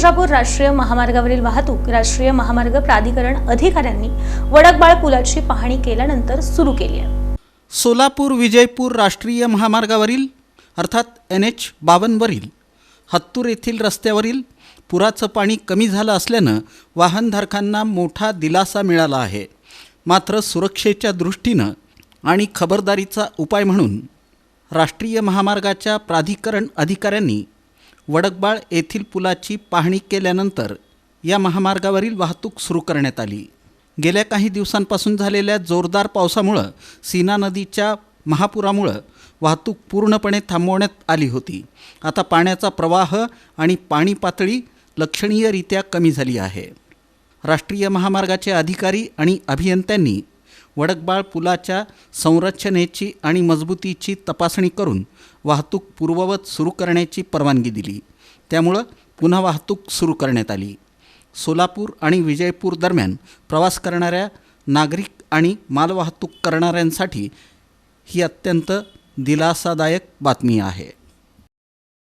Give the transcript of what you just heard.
तुळजापूर राष्ट्रीय महामार्गावरील वाहतूक राष्ट्रीय महामार्ग प्राधिकरण अधिकाऱ्यांनी वडकबाळ पुलाची पाहणी केल्यानंतर सुरू केली आहे. सोलापूर विजयपूर राष्ट्रीय महामार्गावरील अर्थात एन एच बावनवरील हत्तूर येथील रस्त्यावरील पुराचं पाणी कमी झालं असल्यानं वाहनधारकांना मोठा दिलासा मिळाला आहे. मात्र सुरक्षेच्या दृष्टीनं आणि खबरदारीचा उपाय म्हणून राष्ट्रीय महामार्गाच्या प्राधिकरण अधिकाऱ्यांनी वडकबाळ येथील पुलाची पाहणी केल्यानंतर या महामार्गावरील वाहतूक सुरू करण्यात आली. गेल्या काही दिवसांपासून झालेल्या जोरदार पावसामुळं सीना नदीच्या महापुरामुळं वाहतूक पूर्णपणे थांबवण्यात आली होती. आता पाण्याचा प्रवाह आणि पाणी पातळी लक्षणीयरित्या कमी झाली आहे. राष्ट्रीय महामार्गाचे अधिकारी आणि अभियंत्यांनी वडकबाळ पुलाच्या संरचनेची आणि मजबूतीची तपासणी करून वाहतूक पूर्ववत सुरू करण्याची परवानगी दिली. त्यामुळं पुन्हा वाहतूक सुरू करण्यात आली. सोलापूर आणि विजयपूर दरम्यान प्रवास करणाऱ्या नागरिक आणि मालवाहतूक करणाऱ्यांसाठी ही अत्यंत दिलासादायक बातमी आहे.